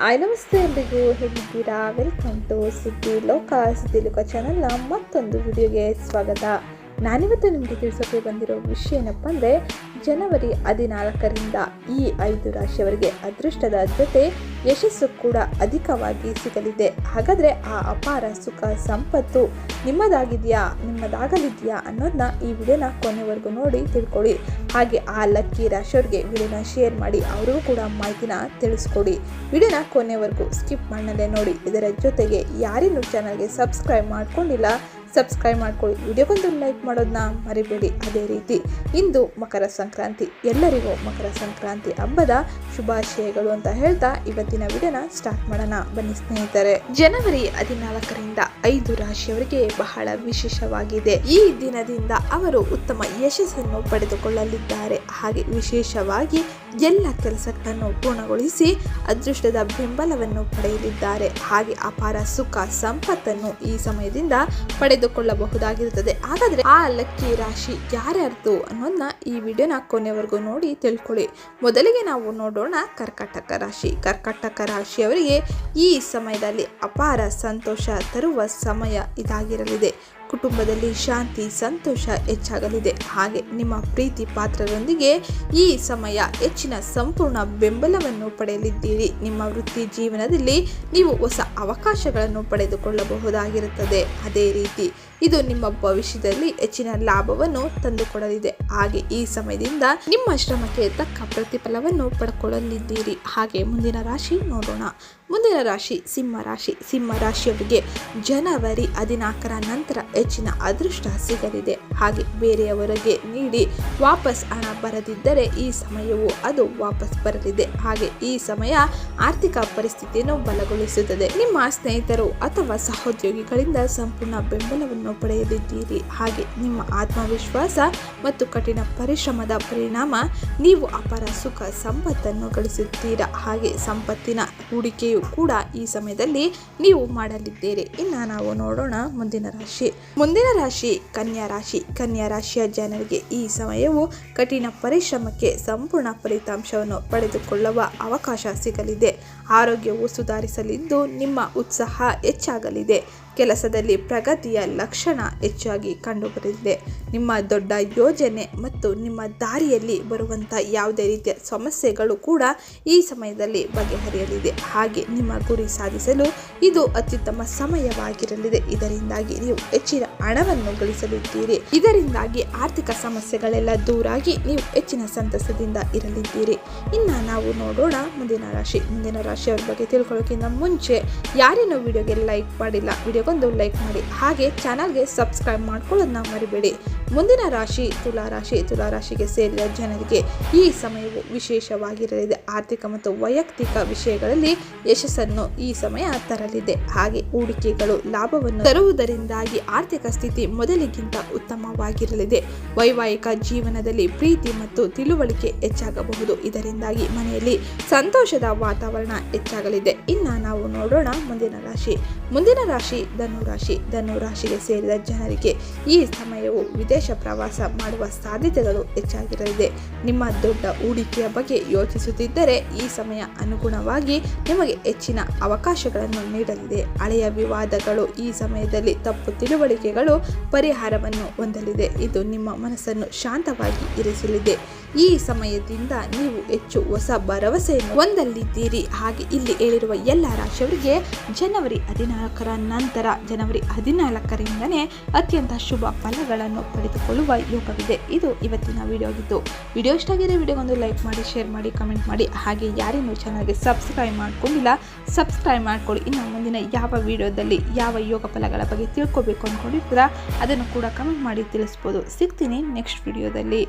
Hi ನಮಸ್ತೆ ಎಲ್ರಿಗೂ. ಹೇಗಿದ್ದೀರಾ? ವೆಲ್ಕಮ್ ಟು ಸಿಟಿ ಲೋಕ ಸುದ್ದಿ ಲೋಕ ಚಾನಲ್ನ ಮತ್ತೊಂದು ವಿಡಿಯೋಗೆ ಸ್ವಾಗತ. ನಾನಿವತ್ತು ನಿಮಗೆ ತಿಳಿಸೋಕೆ ಬಂದಿರೋ ವಿಷಯ ಏನಪ್ಪ ಅಂದರೆ, ಜನವರಿ ಹದಿನಾಲ್ಕರಿಂದ ಈ ಐದು ರಾಶಿಯವರಿಗೆ ಅದೃಷ್ಟದ ಜೊತೆ ಯಶಸ್ಸು ಕೂಡ ಅಧಿಕವಾಗಿ ಸಿಗಲಿದೆ. ಹಾಗಾದರೆ ಆ ಅಪಾರ ಸುಖ, ಸಂಪತ್ತು ನಿಮ್ಮದಾಗಿದೆಯಾ, ನಿಮ್ಮದಾಗಲಿದೆಯಾ ಅನ್ನೋದನ್ನ ಈ ವಿಡಿಯೋನ ಕೊನೆವರೆಗೂ ನೋಡಿ ತಿಳ್ಕೊಳ್ಳಿ. ಹಾಗೆ ಆ ಲಕ್ಕಿ ರಾಶಿಯವ್ರಿಗೆ ವಿಡಿಯೋನ ಶೇರ್ ಮಾಡಿ, ಅವರಿಗೂ ಕೂಡ ಮಾಹಿತಿನ ತಿಳಿಸ್ಕೊಡಿ. ವಿಡಿಯೋನ ಕೊನೆವರೆಗೂ ಸ್ಕಿಪ್ ಮಾಡದೆ ನೋಡಿ. ಇದರ ಜೊತೆಗೆ ಯಾರಿನ್ನೂ ಚಾನಲ್ಗೆ ಸಬ್ಸ್ಕ್ರೈಬ್ ಮಾಡ್ಕೊಂಡಿಲ್ಲ ಸಬ್ಸ್ಕ್ರೈಬ್ ಮಾಡ್ಕೊಳ್ಳಿ. ವಿಡಿಯೋಗೊಂದು ಲೈಕ್ ಮಾಡೋದನ್ನ ಮರಿಬೇಡಿ. ಅದೇ ರೀತಿ ಇಂದು ಮಕರ ಸಂಕ್ರಾಂತಿ. ಎಲ್ಲರಿಗೂ ಮಕರ ಸಂಕ್ರಾಂತಿ ಹಬ್ಬದ ಶುಭಾಶಯಗಳು ಅಂತ ಹೇಳ್ತಾ ಇವತ್ತಿನ ವಿಡಿಯೋನ ಸ್ಟಾರ್ಟ್ ಮಾಡೋಣ. ಬನ್ನಿ ಸ್ನೇಹಿತರೆ. ಜನವರಿ ಹದಿನಾಲ್ಕರಿಂದ ಐದು ರಾಶಿಯವರಿಗೆ ಬಹಳ ವಿಶೇಷವಾಗಿದೆ. ಈ ದಿನದಿಂದ ಅವರು ಉತ್ತಮ ಯಶಸ್ಸನ್ನು ಪಡೆದುಕೊಳ್ಳಲಿದ್ದಾರೆ. ಹಾಗೆ ವಿಶೇಷವಾಗಿ ಎಲ್ಲ ಕೆಲಸಗಳನ್ನು ಪೂರ್ಣಗೊಳಿಸಿ ಅದೃಷ್ಟದ ಬೆಂಬಲವನ್ನು ಪಡೆಯಲಿದ್ದಾರೆ. ಹಾಗೆ ಅಪಾರ ಸುಖ ಸಂಪತ್ತನ್ನು ಈ ಸಮಯದಿಂದ ಪಡೆದುಕೊಳ್ಳಬಹುದಾಗಿರುತ್ತದೆ ಹಾಗಾದ್ರೆ ಆ ಲಕ್ಕಿ ರಾಶಿ ಯಾರ್ಯಾರ್ದು ಅನ್ನೋದನ್ನ ಈ ವಿಡಿಯೋನ ಕೊನೆವರೆಗೂ ನೋಡಿ ತಿಳ್ಕೊಳ್ಳಿ. ಮೊದಲಿಗೆ ನಾವು ನೋಡೋಣ ಕರ್ಕಾಟಕ ರಾಶಿ. ಕರ್ಕಾಟಕ ರಾಶಿಯವರಿಗೆ ಈ ಸಮಯದಲ್ಲಿ ಅಪಾರ ಸಂತೋಷ ತರುವ ಸಮಯ ಇದಾಗಿರಲಿದೆ. ಕುಟುಂಬದಲ್ಲಿ ಶಾಂತಿ, ಸಂತೋಷ ಹೆಚ್ಚಾಗಲಿದೆ. ಹಾಗೆ ನಿಮ್ಮ ಪ್ರೀತಿ ಪಾತ್ರರೊಂದಿಗೆ ಈ ಸಮಯ ಹೆಚ್ಚಿನ ಸಂಪೂರ್ಣ ಬೆಂಬಲವನ್ನು ಪಡೆಯಲಿದ್ದೀರಿ. ನಿಮ್ಮ ವೃತ್ತಿ ಜೀವನದಲ್ಲಿ ನೀವು ಹೊಸ ಅವಕಾಶಗಳನ್ನು ಪಡೆದುಕೊಳ್ಳಬಹುದಾಗಿರುತ್ತದೆ. ಅದೇ ರೀತಿ ಇದು ನಿಮ್ಮ ಭವಿಷ್ಯದಲ್ಲಿ ಹೆಚ್ಚಿನ ಲಾಭವನ್ನು ತಂದುಕೊಡಲಿದೆ. ಹಾಗೆ ಈ ಸಮಯದಿಂದ ನಿಮ್ಮ ಶ್ರಮಕ್ಕೆ ತಕ್ಕ ಪ್ರತಿಫಲವನ್ನು ಪಡ್ಕೊಳ್ಳಲಿದ್ದೀರಿ. ಹಾಗೆ ಮುಂದಿನ ರಾಶಿ ನೋಡೋಣ. ಮುಂದಿನ ರಾಶಿ ಸಿಂಹ ರಾಶಿ. ಸಿಂಹ ರಾಶಿಯವರಿಗೆ ಜನವರಿ ಹದಿನಾಲ್ಕರ ನಂತರ ಹೆಚ್ಚಿನ ಅದೃಷ್ಟ ಸಿಗಲಿದೆ. ಹಾಗೆ ಬೇರೆಯವರಿಗೆ ನೀಡಿ ವಾಪಸ್ ಹಣ ಬರದಿದ್ದರೆ ಈ ಸಮಯವು ಅದು ವಾಪಸ್ ಬರಲಿದೆ. ಹಾಗೆ ಈ ಸಮಯ ಆರ್ಥಿಕ ಪರಿಸ್ಥಿತಿಯನ್ನು ಬಲಗೊಳಿಸುತ್ತದೆ. ನಿಮ್ಮ ಸ್ನೇಹಿತರು ಅಥವಾ ಸಹೋದ್ಯೋಗಿಗಳಿಂದ ಸಂಪೂರ್ಣ ಬೆಂಬಲವನ್ನು ಪಡೆಯಲಿದ್ದೀರಿ ಹಾಗೆ ನಿಮ್ಮ ಆತ್ಮವಿಶ್ವಾಸ ಮತ್ತು ಕಠಿಣ ಪರಿಶ್ರಮದ ಪರಿಣಾಮ ನೀವು ಅಪಾರ ಸುಖ ಸಂಪತ್ತನ್ನು ಗಳಿಸುತ್ತೀರಾ. ಹಾಗೆ ಸಂಪತ್ತಿನ ಹೂಡಿಕೆಯು ಕೂಡ ಈ ಸಮಯದಲ್ಲಿ ನೀವು ಮಾಡಲಿದ್ದೀರಿ. ಇನ್ನು ನಾವು ನೋಡೋಣ ಮುಂದಿನ ರಾಶಿ. ಮುಂದಿನ ರಾಶಿ ಕನ್ಯಾ ರಾಶಿ. ಕನ್ಯಾ ರಾಶಿಯ ಜನರಿಗೆ ಈ ಸಮಯವು ಕಠಿಣ ಪರಿಶ್ರಮಕ್ಕೆ ಸಂಪೂರ್ಣ ಫಲಿತಾಂಶವನ್ನು ಪಡೆದುಕೊಳ್ಳುವ ಅವಕಾಶ ಸಿಗಲಿದೆ. ಆರೋಗ್ಯವು ಸುಧಾರಿಸಲಿದ್ದು ನಿಮ್ಮ ಉತ್ಸಾಹ ಹೆಚ್ಚಾಗಲಿದೆ. ಕೆಲಸದಲ್ಲಿ ಪ್ರಗತಿಯ ಲಕ್ಷಣ ಹೆಚ್ಚಾಗಿ ಕಂಡುಬರಲಿದೆ ನಿಮ್ಮ ದೊಡ್ಡ ಯೋಜನೆ ಮತ್ತು ನಿಮ್ಮ ದಾರಿಯಲ್ಲಿ ಬರುವಂಥ ಯಾವುದೇ ರೀತಿಯ ಸಮಸ್ಯೆಗಳು ಕೂಡ ಈ ಸಮಯದಲ್ಲಿ ಬಗೆಹರಿಯಲಿದೆ. ಹಾಗೆ ನಿಮ್ಮ ಗುರಿ ಸಾಧಿಸಲು ಇದು ಅತ್ಯುತ್ತಮ ಸಮಯವಾಗಿರಲಿದೆ. ಇದರಿಂದಾಗಿ ನೀವು ಹೆಚ್ಚಿನ ಹಣವನ್ನು ಗಳಿಸಲಿದ್ದೀರಿ. ಇದರಿಂದಾಗಿ ಆರ್ಥಿಕ ಸಮಸ್ಯೆಗಳೆಲ್ಲ ದೂರಾಗಿ ನೀವು ಹೆಚ್ಚಿನ ಸಂತಸದಿಂದ ಇರಲಿದ್ದೀರಿ. ಇನ್ನು ನಾವು ನೋಡೋಣ ಮುಂದಿನ ರಾಶಿ. ಮುಂದಿನ ರಾಶಿಯವರ ಬಗ್ಗೆ ತಿಳ್ಕೊಳ್ಳೋಕ್ಕಿಂತ ಮುಂಚೆ ಯಾರೇನೋ ವಿಡಿಯೋಗೆ ಲೈಕ್ ಮಾಡಿಲ್ಲ. ವಿಡಿಯೋಗೊಂದು ಲೈಕ್ ಮಾಡಿ. ಹಾಗೆ ಚಾನಲ್ಗೆ ಸಬ್ಸ್ಕ್ರೈಬ್ ಮಾಡ್ಕೊಳ್ಳೋದನ್ನ ಮರಿಬೇಡಿ. ಮುಂದಿನ ರಾಶಿ ತುಲಾರಾಶಿ ರಾಶಿ, ತುಲಾ ರಾಶಿಗೆ ಸೇರಿದ ಜನರಿಗೆ ಈ ಸಮಯವು ವಿಶೇಷವಾಗಿರಲಿದೆ. ಆರ್ಥಿಕ ಮತ್ತು ವೈಯಕ್ತಿಕ ವಿಷಯಗಳಲ್ಲಿ ಯಶಸ್ಸನ್ನು ಈ ಸಮಯ ತರಲಿದೆ. ಹಾಗೆ ಹೂಡಿಕೆಗಳು ಲಾಭವನ್ನು ತರುವುದರಿಂದಾಗಿ ಆರ್ಥಿಕ ಸ್ಥಿತಿ ಮೊದಲಿಗಿಂತ ಉತ್ತಮವಾಗಿರಲಿದೆ. ವೈವಾಹಿಕ ಜೀವನದಲ್ಲಿ ಪ್ರೀತಿ ಮತ್ತು ತಿಳುವಳಿಕೆ ಹೆಚ್ಚಾಗಬಹುದು. ಇದರಿಂದಾಗಿ ಮನೆಯಲ್ಲಿ ಸಂತೋಷದ ವಾತಾವರಣ ಹೆಚ್ಚಾಗಲಿದೆ. ಇನ್ನು ನಾವು ನೋಡೋಣ ಮುಂದಿನ ರಾಶಿ. ಮುಂದಿನ ರಾಶಿ ಧನು ರಾಶಿ ಧನು ರಾಶಿಗೆ ಸೇರಿದ ಜನರಿಗೆ ಈ ಸಮಯವು ವಿದೇಶ ಪ್ರವಾಸ ಮಾಡುವ ಸಾಧ್ಯತೆಗಳು ಹೆಚ್ಚಾಗಿರಲಿದೆ. ನಿಮ್ಮ ದೊಡ್ಡ ಹೂಡಿಕೆಯ ಬಗ್ಗೆ ಯೋಚಿಸುತ್ತಿದ್ದರೆ ಈ ಸಮಯ ಅನುಗುಣವಾಗಿ ನಿಮಗೆ ಹೆಚ್ಚಿನ ಅವಕಾಶಗಳನ್ನು ನೀಡಲಿದೆ. ಹಳೆಯ ವಿವಾದಗಳು ಈ ಸಮಯದಲ್ಲಿ ತಪ್ಪು ತಿಳುವಳಿಕೆಗಳು ಪರಿಹಾರವನ್ನು ಹೊಂದಲಿದೆ. ಇದು ನಿಮ್ಮ ಮನಸ್ಸನ್ನು ಶಾಂತವಾಗಿ ಇರಿಸಲಿದೆ. ಈ ಸಮಯದಿಂದ ನೀವು ಹೆಚ್ಚು ಹೊಸ ಭರವಸೆಯನ್ನು ಹೊಂದಲಿದ್ದೀರಿ. ಹಾಗೆ ಇಲ್ಲಿ ಹೇಳಿರುವ ಎಲ್ಲ ರಾಶಿಯವರಿಗೆ ಜನವರಿ ಹದಿನಾಲ್ಕರ ನಂತರ, ಜನವರಿ ಹದಿನಾಲ್ಕರಿಂದನೇ ಅತ್ಯಂತ ಶುಭ ಫಲಗಳನ್ನು ಪಡೆದುಕೊಳ್ಳುವ ಯೋಗವಿದೆ ಇದು ಇವತ್ತಿನ ವಿಡಿಯೋ ಆಗಿತ್ತು ವಿಡಿಯೋ ಇಷ್ಟ ಆಗಿದ್ರೆ ವಿಡಿಯೋಗೊಂದು ಲೈಕ್ ಮಾಡಿ, ಶೇರ್ ಮಾಡಿ, ಕಮೆಂಟ್ ಮಾಡಿ. ಹಾಗೆ ಯಾರೇನು ಚಾನಲ್ಗೆ ಸಬ್ಸ್ಕ್ರೈಬ್ ಮಾಡ್ಕೊಂಡಿಲ್ಲ, ಸಬ್ಸ್ಕ್ರೈಬ್ ಮಾಡ್ಕೊಳ್ಳಿ. ಇನ್ನು ಮುಂದಿನ ಯಾವ ವಿಡಿಯೋದಲ್ಲಿ ಯಾವ ಯೋಗ ಫಲಗಳ ಬಗ್ಗೆ ತಿಳ್ಕೊಬೇಕು ಅಂದ್ಕೊಂಡಿರ್ತೀರಾ, ಅದನ್ನು ಕೂಡ ಕಮೆಂಟ್ ಮಾಡಿ ತಿಳಿಸ್ಬೋದು. ಸಿಗ್ತೀನಿ ನೆಕ್ಸ್ಟ್ ವಿಡಿಯೋದಲ್ಲಿ.